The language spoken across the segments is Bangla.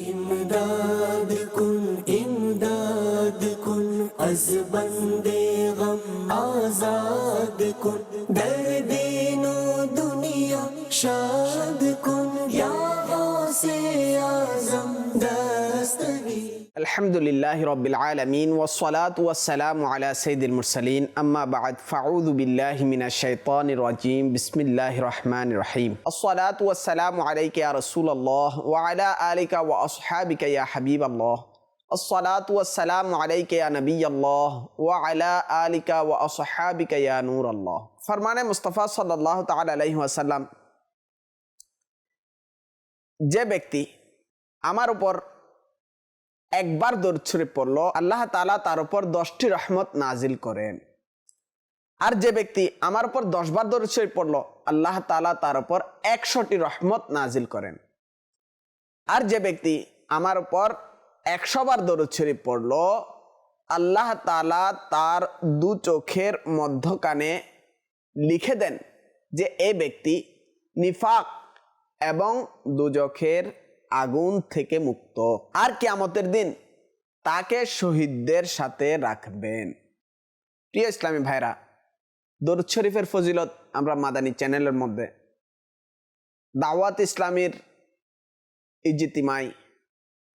امداد کن امداد کن از بندے الحمد لله رب العالمين والصلاة والسلام على سيد المرسلين أما بعد فأعوذ بالله من الشيطان الرجيم بسم الله الرحمن الرحيم الصلاة والسلام عليك يا رسول الله وعلى آلك وأصحابك يا حبيب الله الصلاة والسلام عليك يا نبي الله وعلى آلك وأصحابك يا نور الله فرمان مصطفى صلى الله تعالى عليه وسلم যে ব্যক্তি আমার উপর একবার দরুদ শরীফ পড়ল, আল্লাহ তালা তার উপর দশটি রহমত নাজিল করেন। আর যে ব্যক্তি আমার উপর দশবার শরীফ পড়ল, আল্লাহ তালা তার উপর একশোটি রহমত নাজিল করেন। আর যে ব্যক্তি আমার উপর একশো বার দরুদ শরীফ পড়ল, আল্লাহ তালা তার দু চোখের মধ্যখানে লিখে দেন যে এই ব্যক্তি নিফাক এবং দুজখের আগুন থেকে মুক্ত। আর কেয়ামতের দিন তাকে শহীদদের সাথে রাখবেন। প্রিয় ইসলামী ভাইরা, দরুদ শরীফের ফজিলত আমরা মাদানী চ্যানেলের মধ্যে। দাওয়াত ইসলামীর ইজিতিমাই,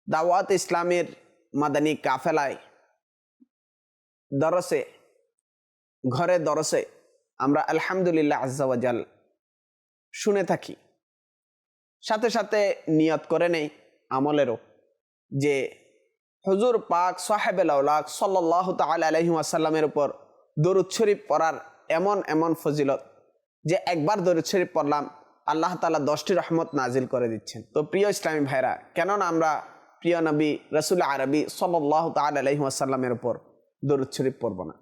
দাওয়াত ইসলামের মাদানী কাফেলায় দরসে, ঘরে দরসে আমরা আলহামদুলিল্লাহ আজ্জাওয়াজাল শুনে থাকি। সাথে সাথে নিয়ত করে নেই আমলেরও যে হজুর পাক সাহেবেল সাল্লাহ তাল আলহি আসাল্লামের উপর দরুদ শরীফ পড়ার এমন এমন ফজিলত যে একবার দরুদ শরীফ পড়লাম, আল্লাহ তালা দশটি রহমত নাজিল করে দিচ্ছেন। তো প্রিয় ইসলামী ভাইরা, কেননা আমরা প্রিয় নবী রসুল আরবি সাল্লাহ তাল আলহি আসাল্লামের উপর দরুদ শরীফ পড়ব না।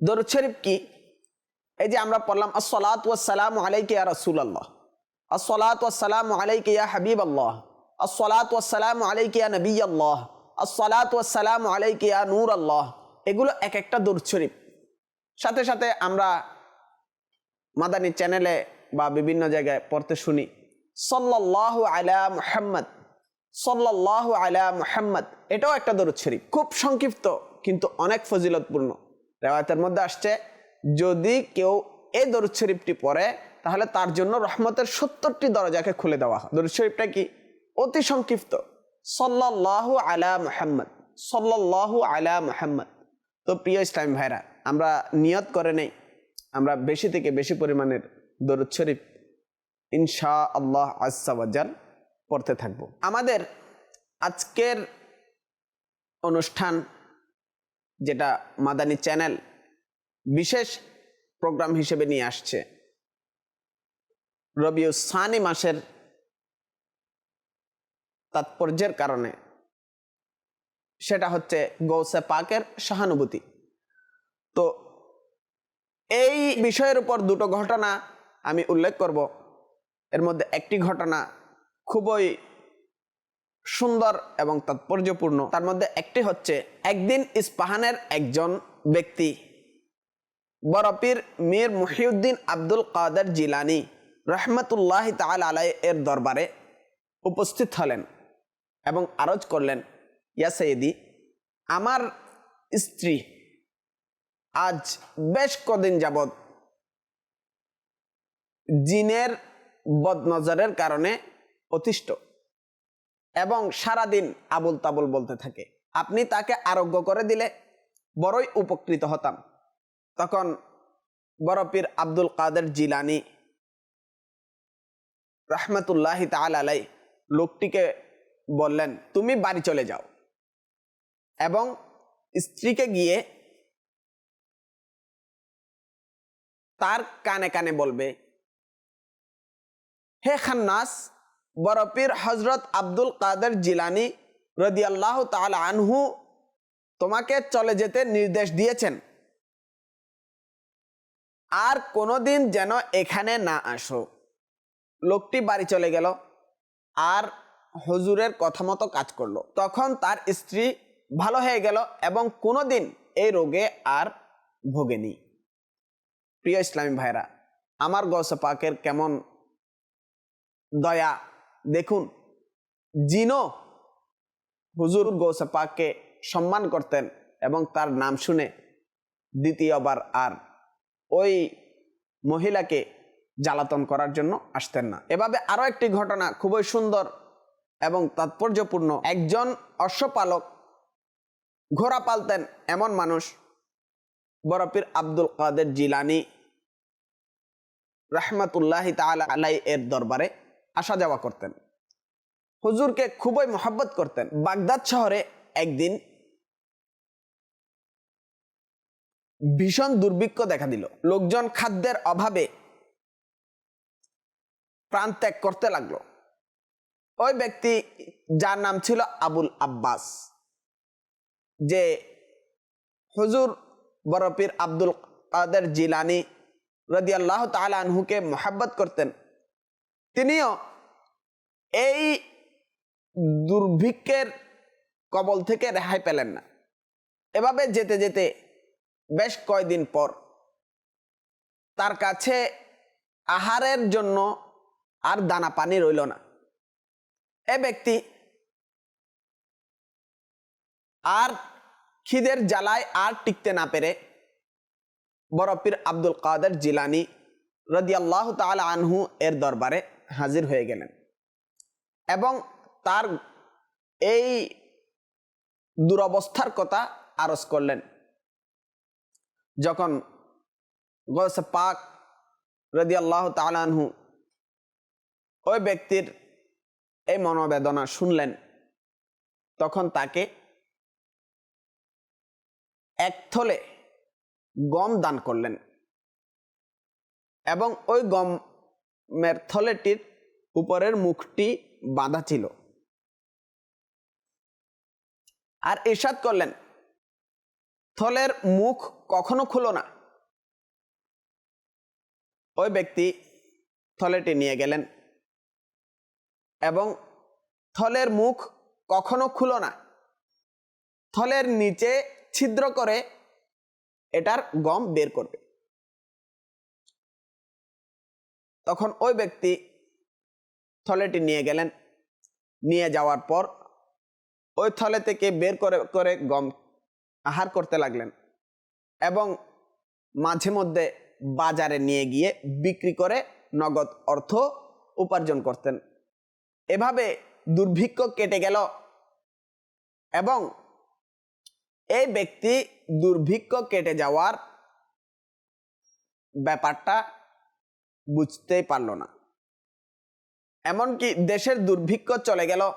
দরুদ শরীফ কি? এই যে আমরা পড়লাম, আসসালাত ওয়াসালাম আলাইকে আর রসুল আল্লাহ আসসালাত ওয়াসালাম আলাইকিয়া হাবিব আল্লাহ আসসালাত ওয়াসালাম আলাইকিয়া নবী আল্লাহ আসসালাত ওয়াসালাম আলাইকিয়া নূর আল্লাহ এগুলো এক একটা দরুদ শরীফ। সাথে সাথে আমরা মাদানী চ্যানেলে বা বিভিন্ন জায়গায় পড়তে শুনি সল্লাহ আলা মুহাম্মদ সল্লাহ আলা মুহাম্মদ। এটাও একটা দরুদ শরীফ। খুব সংক্ষিপ্ত, কিন্তু অনেক ফজিলতপূর্ণ। রেওয়ায়াতের মধ্যে আসছে, যদি কেউ এই দরুদ শরীফটি পড়ে তাহলে তার জন্য রহমতের সত্তরটি দরজাকে খুলে দেওয়া হয়। দরুদ শরীফটা কি? অতি সংক্ষিপ্ত। সল্লাহ আলা মুহাম্মদ। সল্লাহ আলা মুহাম্মদ। তো প্রিয় ইসলাম ভাইরা, আমরা নিয়ত করে নেই। আমরা বেশি থেকে বেশি পরিমাণের দরুদ শরীফ ইনশা আল্লাহ আসাল পড়তে থাকব। আমাদের আজকের অনুষ্ঠান যেটা মাদানী চ্যানেল বিশেষ প্রোগ্রাম হিসেবে নিয়ে আসছে রবিউ সানি মাসের তাৎপর্যের কারণে। সেটা হচ্ছে গৌসে পাকের সহানুভূতি। তো এই বিষয়ের উপর দুটো ঘটনা আমি উল্লেখ করব। এর মধ্যে একটি ঘটনা খুবই সুন্দর এবং তাৎপর্যপূর্ণ। তার মধ্যে একটি হচ্ছে, একদিন ইস্পাহানের একজন ব্যক্তি বরপির মীর মহিউদ্দিন আব্দুল কাদের জিলানি রহমতুল্লাহ তাল আলাই এর দরবারে উপস্থিত হলেন এবং আরজ করলেন, ইয়া আমার স্ত্রী আজ বেশ কদিন যাবৎ জিনের বদনজরের কারণে অতিষ্ঠ এবং সারাদিন আবুল তাবুল বলতে থাকে। আপনি তাকে আরোগ্য করে দিলে বড়ই উপকৃত হতাম। তখন বরপির আব্দুল কাদের জিলানি রহমতুল্লাহ তাল আলাই লোকটিকে বললেন, তুমি বাড়ি চলে যাও। এবং স্ত্রীকে গিয়ে তার কানে কানে বলবে, হে খান্নাস বরফির হজরত আব্দুল কাদের জিলানি রদিয়াল্লাহ তাল আনহু তোমাকে চলে যেতে নির্দেশ দিয়েছেন। আর কোনোদিন যেন এখানে না আসো। লোকটি বাড়ি চলে গেল আর হজুরের কথা মতো কাজ করল। তখন তার স্ত্রী ভালো হয়ে গেল এবং কোনোদিন এই রোগে আর ভোগেনি। প্রিয় ইসলামী ভাইরা আমার গৌসে পাকের কেমন দয়া দেখুন জিনো হুজুর গৌসে পাককে সম্মান করতেন এবং তার নাম শুনে দ্বিতীয়বার আর ওই মহিলাকে জ্বালাতন করার জন্য আসতেন না। এভাবে আরও একটি ঘটনা খুবই সুন্দর এবং তাৎপর্যপূর্ণ। একজন অশ্বপালক ঘোড়া পালতেন এমন মানুষ, বরফির আব্দুল কাদের জিলানি রহমতুল্লাহ তালা আলাই এর দরবারে আসা যাওয়া করতেন। হুজুরকে খুবই মহাব্বত করতেন। বাগদাদ শহরে একদিন ভীষণ দুর্ভিক্ষ দেখা দিল। লোকজন খাদ্যের অভাবে প্রাণ ত্যাগ করতে লাগল। ওই ব্যক্তি, যার নাম ছিল আবুল আব্বাস, যে হুজুর বরফির আব্দুল কাদের জিলানি রদি আল্লাহ আনহুকে মোহাব্বত করতেন। তিনিও এই দুর্ভিক্ষের কবল থেকে রেহাই পেলেন না। এভাবে যেতে যেতে বেশ কয়দিন পর তার কাছে আহারের জন্য আর দানা পানি রইল না। এ ব্যক্তি আর খিদের জ্বালায় আর টিকতে না পেরে বরফির আব্দুল কাদের জিলানি রদি আল্লাহ তাল আনহু এর দরবারে হাজির হয়ে গেলেন এবং তার এই দুরবস্থার কথা আরজ করলেন। যখন গৌসে পাক রদি আল্লাহ তালানহু ওই ব্যক্তির এই মনোবেদনা শুনলেন, তখন তাকে এক থলে গম দান করলেন এবং ওই গমের থলেটির উপরের মুখটি বাঁধা ছিল। আর ইরশাদ করলেন, থলের মুখ কখনো খুলো না। ওই ব্যক্তি থলেটি নিয়ে গেলেন। এবং থলের মুখ কখনো খুলো না। থলের নিচে ছিদ্র করে এটার গম বের করবে। তখন ওই ব্যক্তি থলেটি নিয়ে গেলেন। নিয়ে যাওয়ার পর ওই থলে থেকে বের করে করে গম আহার করতে লাগলেন এবং মাঝে মধ্যে বাজারে নিয়ে গিয়ে বিক্রি করে নগদ অর্থ উপার্জন করতেন। এভাবে দুর্ভিক্ষ কেটে গেল। এবং এই ব্যক্তি দুর্ভিক্ষ কেটে যাওয়ার ব্যাপারটা বুঝতেই পারল না। এমনকি দেশের দুর্ভিক্ষ চলে গেল।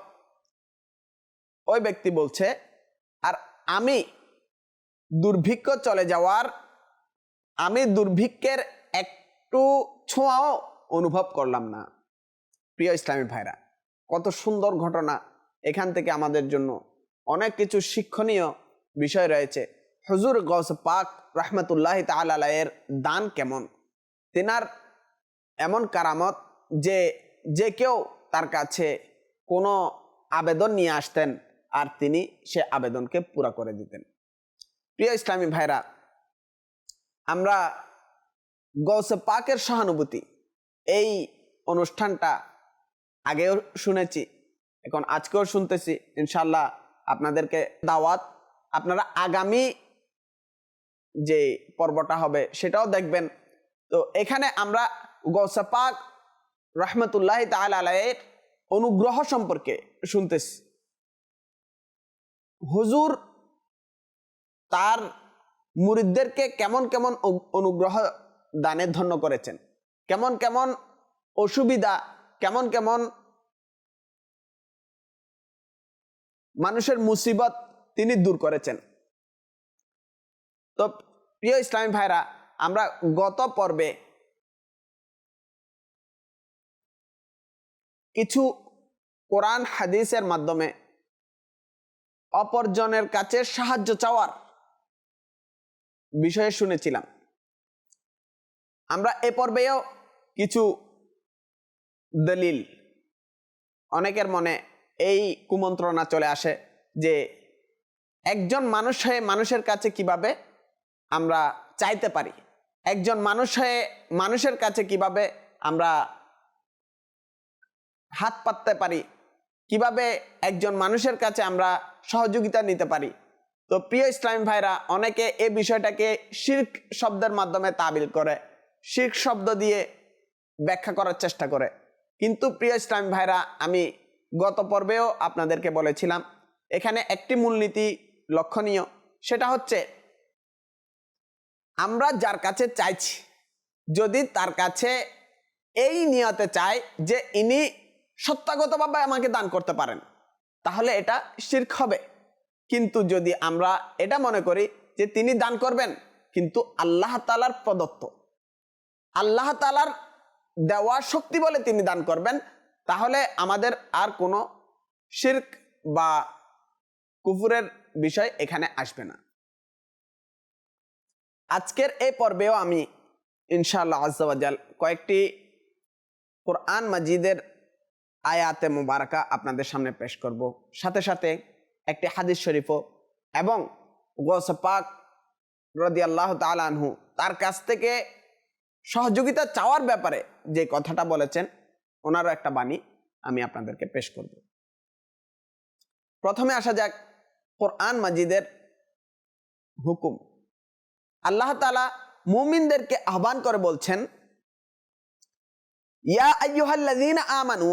ওই ব্যক্তি বলছে, আর আমি দুর্ভিক্ষ চলে যাওয়ার, আমি দুর্ভিক্ষের একটু ছোঁয়াও অনুভব করলাম না। প্রিয় ইসলামী ভাইরা কত সুন্দর ঘটনা এখান থেকে আমাদের জন্য। অনেক কিছু শিক্ষণীয় বিষয় রয়েছে। হজুর গৌস পাক রহমতুল্লাহ তালের দান কেমন? তেনার এমন কারামত যে যে কেউ তার কাছে কোনো আবেদন নিয়ে আসতেন আর তিনি সে আবেদনকে পুরা করে দিতেন। প্রিয় ইসলামী ভাইরা, আমরা গৌসে পাকের সহানুভূতি, এই অনুষ্ঠানটা আগেও শুনেছি, এখন আজকেও শুনতেছি ইনশাল্লাহ আপনাদেরকে দাওয়াত। আপনারা আগামী যে পর্বটা হবে সেটাও দেখবেন। তো এখানে আমরা গৌসে পাক রহমতুল্লাহ তাল আলাইয়ের অনুগ্রহ সম্পর্কে শুনতেছি। হুজুর তার মুরিদদেরকে কেমন কেমন অনুগ্রহ দানের ধন্য করেছেন? কেমন কেমন অসুবিধা কেমন কেমন? মানুষের মুসিবত তিনি দূর করেছেন। তো প্রিয় ইসলামী ভাইরা, আমরা গত পর্বে কিছু কোরআন হাদিসের মাধ্যমে অপরজনের কাছে সাহায্য চাওয়ার বিষয়ে শুনেছিলাম। আমরা এ পর্বেও কিছু দলিল। অনেকের মনে এই কুমন্ত্রণা চলে আসে যে, একজন মানুষ হয়ে মানুষের কাছে কীভাবে আমরা চাইতে পারি? একজন মানুষ হয়ে মানুষের কাছে কীভাবে আমরা হাত পাততে পারি? কীভাবে একজন মানুষের কাছে আমরা সহযোগিতা নিতে পারি? তো প্রিয় ইসলামী ভাইরা, অনেকে এই বিষয়টাকে শির্ক শব্দের মাধ্যমে তাবিল করে। শির্ক শব্দ দিয়ে ব্যাখ্যা করার চেষ্টা করে। কিন্তু প্রিয় ইসলামী ভাইরা, আমি গত পর্বেও আপনাদেরকে বলেছিলাম, এখানে একটি মূলনীতি লক্ষণীয়, সেটা হচ্ছে আমরা যার কাছে চাইছি, যদি তার কাছে এই নিয়তে চাই যে ইনি সত্যাগতভাবে আমাকে দান করতে পারেন, তাহলে এটা শির্ক হবে। কিন্তু যদি আমরা এটা মনে করি যে তিনি দান করবেন, কিন্তু আল্লাহ তালার প্রদত্ত, আল্লাহ তালার দেওয়া শক্তি বলে তিনি দান করবেন, তাহলে আমাদের আর কোনো শির্ক বা কুফুরের বিষয় এখানে আসবে না। আজকের এই পর্বেও আমি ইনশাআল্লাহ আজাল কয়েকটি কোরআন মাজিদের আয়াতে মুবারকা আপনাদের সামনে পেশ করব। সাথে সাথে একটি হাদিস শরীফও এবং গোসপাক রদি আল্লাহ তালানহু তার কাছ থেকে সহযোগিতা চাওয়ার ব্যাপারে যে কথাটা বলেছেন, ওনারও একটা বাণী আমি আপনাদেরকে পেশ করব। প্রথমে আসা যাক কোরআন মাজিদের হুকুম। আল্লাহ তালা মুমিনদেরকে আহ্বান করে বলছেন, ইয়া আমানু,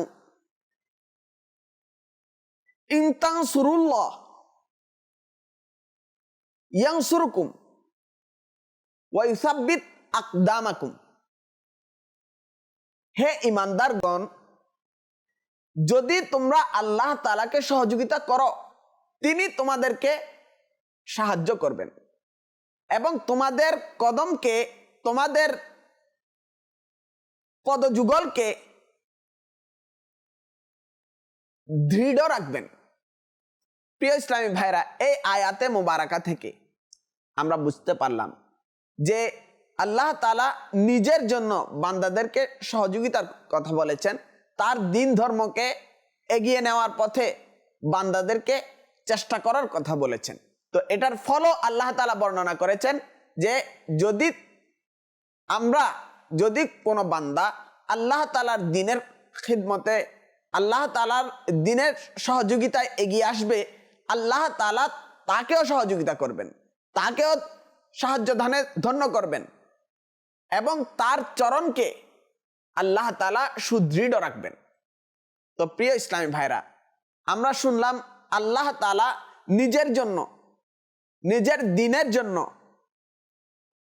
ইন তানসুরুল্লাহ ইয়ানসুরকুম ওয়া ইউসাব্বিত আকদামাকুম। হে ইমানদারগণ, যদি তোমরা আল্লাহ তালাকে সহযোগিতা করো, তিনি তোমাদেরকে সাহায্য করবেন। এবং তোমাদের কদমকে, তোমাদের পদযুগলকে দৃঢ় রাখবেন। প্রিয় ইসলামী ভাইরা এই আয়াতে মোবারকা থেকে আমরা বুঝতে পারলাম যে আল্লাহ তালা নিজের জন্য বান্দাদেরকে সহযোগিতার কথা বলেছেন। তার দিন ধর্মকে এগিয়ে নেওয়ার পথে বান্দাদেরকে চেষ্টা করার কথা বলেছেন। তো এটার ফলও আল্লাহ তালা বর্ণনা করেছেন যে যদি আমরা, যদি কোনো বান্দা আল্লাহ তালার দিনের খিদমতে, আল্লাহ তালার দিনের সহযোগিতায় এগিয়ে আসবে, আল্লাহ তালা তাকেও সহযোগিতা করবেন, তাকেও সাহায্য ধানে ধন্য করবেন। এবং তার চরণকে আল্লাহ তালা সুদৃঢ় রাখবেন। তো প্রিয় ইসলামী ভাইরা, আমরা শুনলাম আল্লাহ তালা নিজের জন্য, নিজের দিনের জন্য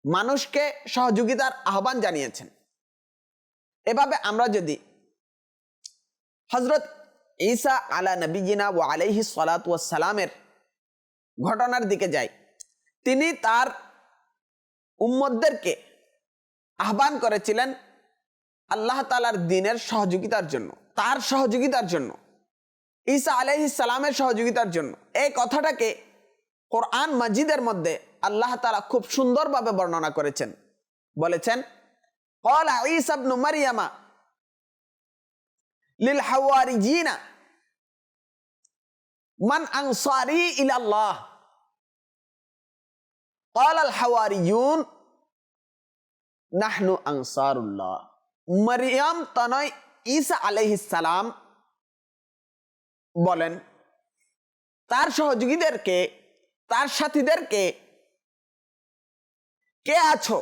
মানুষকে সহযোগিতার আহ্বান জানিয়েছেন। এভাবে আমরা যদি হজরত ঈসা আলা নবীজিনা ও আলাইহি সালামের ঘটনার দিকে যাই, তিনি তার উম্মদদেরকে আহ্বান করেছিলেন আল্লাহ তালার দিনের সহযোগিতার জন্য তার সহযোগিতার জন্য ঈসা আলাইহি সালামের সহযোগিতার জন্য এই কথাটাকে কোরআন মাজিদের মধ্যে আল্লাহ তালা খুব সুন্দরভাবে বর্ণনা করেছেন বলেছেন قال عيسى ابن مريم للحواريين من أنصاري إلى الله قال الحواريون নাহনু আনসারুল্লাহ। মারিয়াম তনয় ঈসা আলহিসাল্লাম বলেন, তার সহযোগীদেরকে, তার সাথীদেরকে কে আছো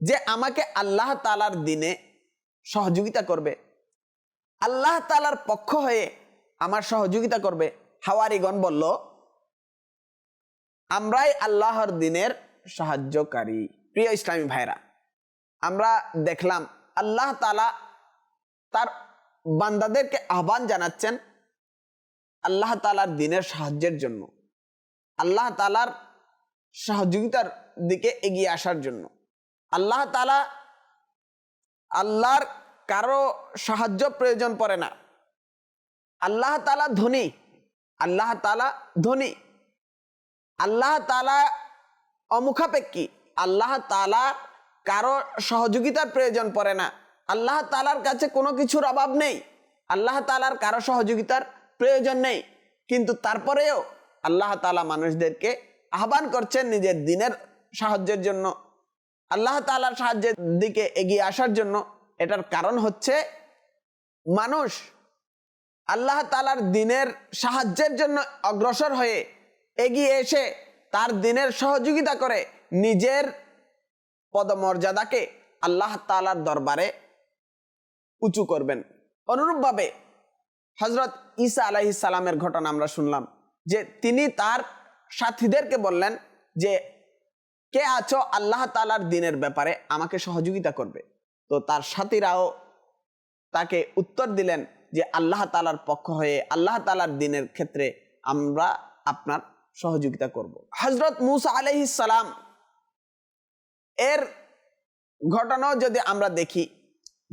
যে আমাকে আল্লাহ তালার দিনে সহযোগিতা করবে? আল্লাহ তালার পক্ষ হয়ে আমার সহযোগিতা করবে। হাওয়ারিগণ বলল, আমরাই আল্লাহর দিনের সাহায্যকারী। প্রিয় ইসলামী ভাইরা, আমরা দেখলাম আল্লাহ তালা তার বান্দাদেরকে আহ্বান জানাচ্ছেন আল্লাহ তালার দিনের সাহায্যের জন্য, আল্লাহ তালার সহযোগিতার দিকে এগিয়ে আসার জন্য। আল্লাহ তালা আল্লাহর কারও সাহায্য প্রয়োজন পড়ে না। আল্লাহ তালা ধনী, আল্লাহ তালা ধনী, আল্লাহ তালা অমুখাপেক্ষী আল্লাহ তালা কারও সহযোগিতার প্রয়োজন পড়ে না। আল্লাহ তালার কাছে কোনো কিছুর অভাব নেই। আল্লাহ তালার কারও সহযোগিতার প্রয়োজন নেই। কিন্তু তারপরেও আল্লাহ তালা মানুষদেরকে আহ্বান করছেন নিজের দিনের সাহায্যের জন্য। আল্লাহ তালার সাহায্যের দিকে এগিয়ে আসার জন্য এটার কারণ হচ্ছে মানুষ আল্লাহ তালার দিনের সাহায্যের জন্য অগ্রসর হয়ে এগিয়ে এসে তার দিনের সহযোগিতা করে নিজের পদমর্যাদাকে আল্লাহ তালার দরবারে উঁচু করবেন। অনুরূপভাবে হজরত ঈসা আলাইহিস সালামের ঘটনা আমরা শুনলাম, যে তিনি তার সাথীদেরকে বললেন যে, কে আছো? আল্লাহ তালার দিনের ব্যাপারে আমাকে সহযোগিতা করবে। তো তার সাথীরাও তাকে উত্তর দিলেন যে, আল্লাহ তালার পক্ষ হয়ে আল্লাহ তালার দিনের ক্ষেত্রে আমরা আপনার সহযোগিতা করব। হজরত মুসা আলহিস সালাম এর ঘটনাও যদি আমরা দেখি,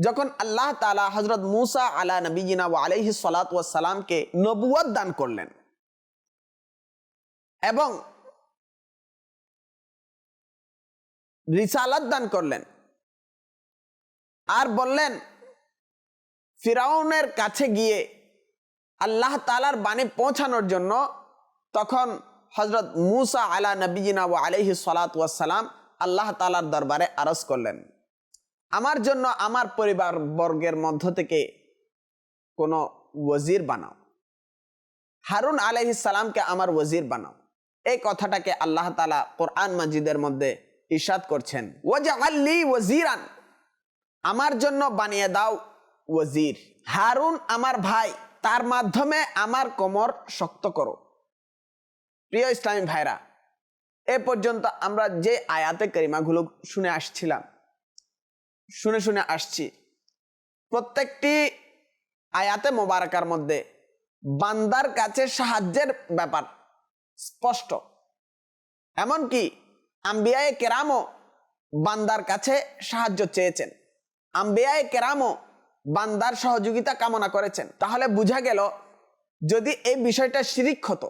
যখন আল্লাহ তালা হজরত মুসা আলা নবীনা ও আলহি সালাতামকে নবুয়ত দান করলেন এবং রিসালাত দান করলেন আর বললেন, ফিরাউনের কাছে গিয়ে আল্লাহ তালার বাণী পৌঁছানোর জন্য তখন হজরত মুসা আলা নবীনা ও আলহি সালাতাম আল্লাহ তালার দরবারে আরজ করলেন। আমার জন্য আমার পরিবার বর্গের মধ্য থেকে কোনো ওয়াজির বানাও। হারুন আলহি সালামকে আমার ওয়াজির বানাও। এই কথাটাকে আল্লাহ তালা কোরআন মাজিদের মধ্যে ইশাদ করছেন। ওয়াজিরান। আমার জন্য বানিয়ে দাও ওয়াজির। হারুন আমার ভাই, তার মাধ্যমে আমার কোমর শক্ত করো। প্রিয় ইসলামী ভাইরা এ পর্যন্ত আমরা যে আয়াতে করিমাগুলো শুনে আসছিলাম, শুনে শুনে আসছি, প্রত্যেকটি আয়াতে মোবারকার মধ্যে বান্দার কাছে সাহায্যের ব্যাপার স্পষ্ট। এমনকি আম্বিয়ায় কেরামও বান্দার কাছে সাহায্য চেয়েছেন। আম্বিয়ায় কেরামও বান্দার সহযোগিতা কামনা করেছেন। তাহলে বোঝা গেল, যদি এই বিষয়টা শিরিক হতো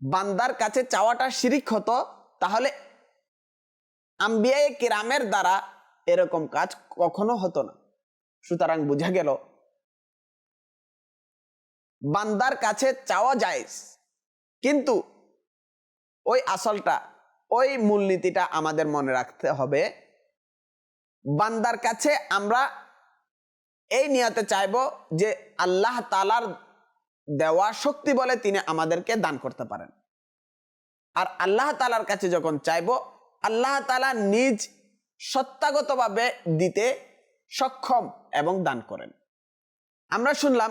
বান্দার কাছে চাওয়াটা শিরিক হতো, তাহলে আম্বিয়ায় কেরামের দ্বারা এরকম কাজ কখনো হতো না। সুতরাং বোঝা গেল, বান্দার কাছে চাওয়া যায় কিন্তু ওই আসলটা, ওই মূলনীতিটা আমাদের মনে রাখতে হবে। বান্দার কাছে আমরা এই নিয়তে চাইব যে আল্লাহ তালার দেওয়া শক্তি বলে তিনি আমাদেরকে দান করতে পারেন। আর আল্লাহ তালার কাছে যখন চাইব, আল্লাহ তালা নিজ সত্তাগতভাবে দিতে সক্ষম এবং দান করেন। আমরা শুনলাম,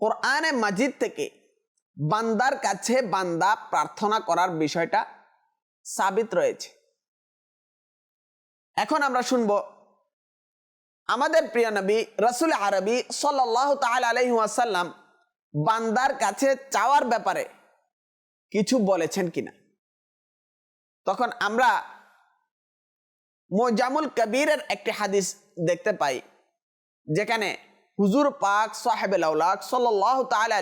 কোরআনে মাজিদ থেকে বান্দার কাছে বান্দা প্রার্থনা করার বিষয়টা সাবিত রয়েছে। এখন আমরা শুনব, আমাদের প্রিয় নবী রসুল আরবি সাল্লাহ তাল আলহিহাসাল্লাম বান্দার কাছে চাওয়ার ব্যাপারে কিছু বলেছেন কিনা। তখন আমরা মোজামুল কবিরের একটি হাদিস দেখতে পাই, যেখানে হুজুর পাক সাহেবেল সাল্লাহ তাল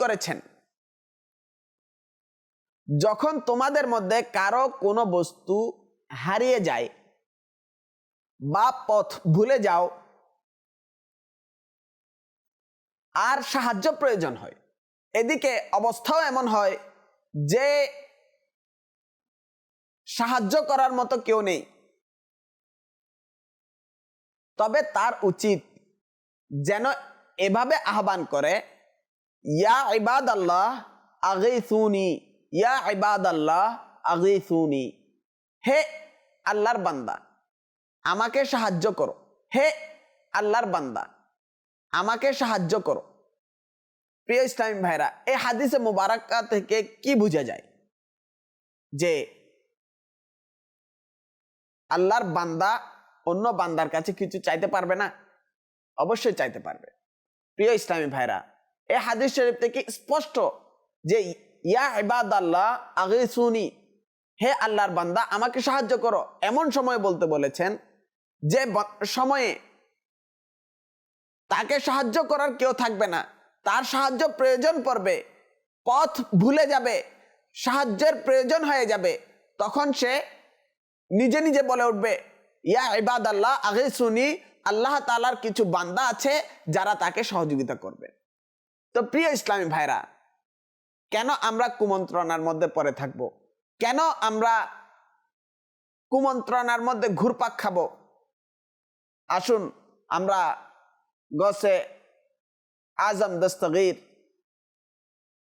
করেছেন, যখন তোমাদের মধ্যে কারও কোনো বস্তু হারিয়ে যায় বা পথ ভুলে যাও, আর সাহায্য প্রয়োজন হয়। এদিকে অবস্থাও এমন হয় যে সাহায্য করার মতো কেউ নেই। তবে তার উচিত যেন এভাবে আহ্বান করে, ইয়া ইবাদ আল্লাহ আগে সুনি ইয়া ইবাদ আল্লাহ আগে সুনি হে আল্লাহর বান্দা, আমাকে সাহায্য করো, হে আল্লাহর বান্দা, আমাকে সাহায্য করো। প্রিয় ইসলামী ভাইরা, এই হাদিসে মুবারাক্কা থেকে কি বোঝা যায়? যে আল্লাহর বান্দা অন্য বান্দার কাছে কিছু চাইতে পারবে না? অবশ্যই চাইতে পারবে। প্রিয় ইসলামী ভাইরা, এই হাদিস শরীফ থেকে স্পষ্ট যে, ইয়া ইবাদ আল্লাহ আগে শুনি হে আল্লাহর বান্দা, আমাকে সাহায্য করো। এমন সময় বলতে বলেছেন যে সময়ে তাকে সাহায্য করার কেউ থাকবে না। তার সাহায্য প্রয়োজন পড়বে। পথ ভুলে যাবে, সাহায্যের প্রয়োজন হয়ে যাবে। তখন সে নিজে নিজে বলে উঠবে, ইয়া ইবাদ আল্লাহ আগে শুনি আল্লাহ তালার কিছু বান্দা আছে যারা তাকে সহযোগিতা করবে। তো প্রিয় ইসলামী ভাইরা, কেন আমরা কুমন্ত্রণার মধ্যে পড়ে থাকব? কেন আমরা কুমন্ত্রণার মধ্যে ঘুরপাক খাব? আসুন আমরা গসে আজম দস্তগীর,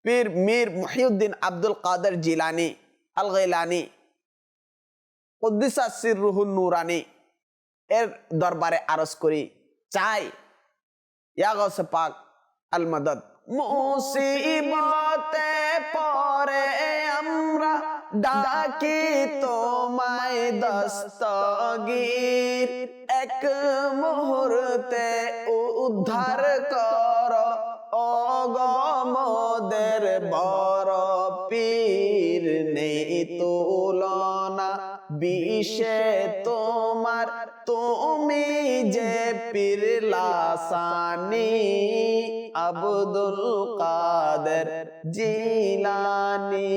পীর মীর মহিউদ্দিন আব্দুল কাদের জিলানি আল গैलानी কুদ্দিসা সিররুহুন নুরানি এর দরবারে আরজ করি। চাই, ইয়া গৌসে পাক আল মদদ মুসিবতে পরে আমরা, ডাকি তোমায় দস্তগীর। এক মুহূর্তে উদ্ধার কর বড় পীর নেই তুলনা। বিষে তোমার তুমি যে পীর লাসানি আব্দুল কাদের জিলানি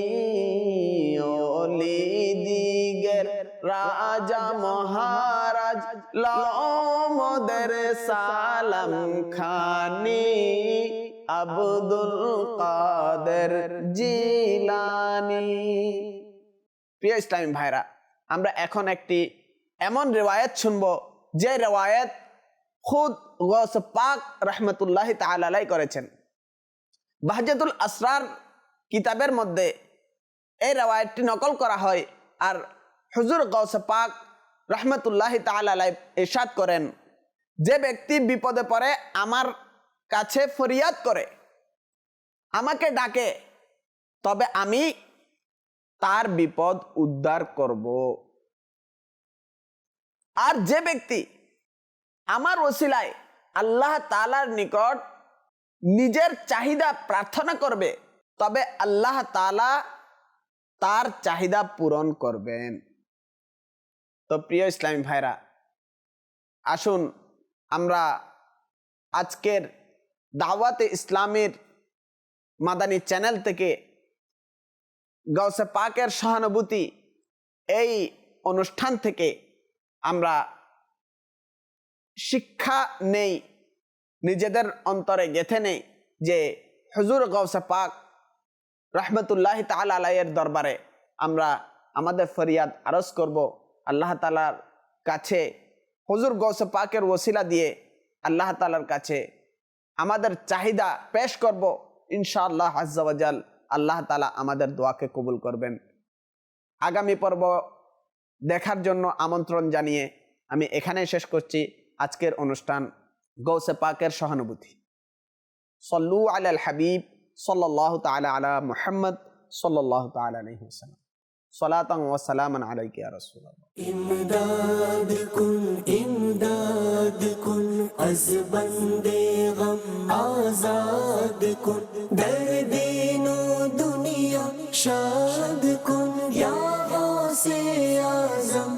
ওলি দিগের রাজা মহারাজ, লমদের সালাম খানি। আব্দুল কাদের জিলানি। প্রিয় ইসলামী ভাইরা, আমরা এখন একটি এমন রেওয়ায়ত শুনব, যে রেওয়ায়ত খুদ গস পাক রহমতুল্লাহ তালাই করেছেন। বাহজাতুল আসরার কিতাবের মধ্যে এই রেওয়ায়তটি নকল করা হয় আর হুজুর গৌস পাক রহমতুল্লাহ তালাই ইরশাদ করেন, যে ব্যক্তি বিপদে পড়ে, আমার কাছে ফরিয়াদ করে, আমাকে ডাকে, তবে আমি তার বিপদ উদ্ধার করব। আর যে ব্যক্তি আমার ওসিলায় আল্লাহ তালার নিকট নিজের চাহিদা প্রার্থনা করবে, তবে আল্লাহ তালা তার চাহিদা পূরণ করবেন। তো প্রিয় ইসলামী ভাইরা, আসুন আমরা আজকের দাওয়াতে ইসলামের মাদানী চ্যানেল থেকে গৌসে পাকের সহানুভূতি এই অনুষ্ঠান থেকে আমরা শিক্ষা নেই, নিজেদের অন্তরে গেথে নেই যে হজুর গৌসে পাক রহমতুল্লাহ তাল আলাইয়ের দরবারে আমরা আমাদের ফরিয়াদ আরজ করব। আল্লাহ তালার কাছে, হজুর গৌসে পাকের ওসিলা দিয়ে আল্লাহ তালার কাছে আমাদের চাহিদা পেশ করব, ইনশাআল্লাহ আজ্জাওয়াজাল আল্লাহ তালা আমাদের দোয়াকে কবুল করবেন। আগামী পর্ব দেখার জন্য আমন্ত্রণ জানিয়ে আমি এখানে শেষ করছি। আজকের অনুষ্ঠান গৌসে পাকের সহানুভূতি। সল্লু আল হাবিব সাল্লাহ তালা আলা মুহাম্মদ সাল্লাহ তালা صلاتا و سلاما علیک یا رسول اللہ امداد کن امداد کن، از بند غم آزاد کن. درد نو دنیا شاد کن، یا غوث اعظم.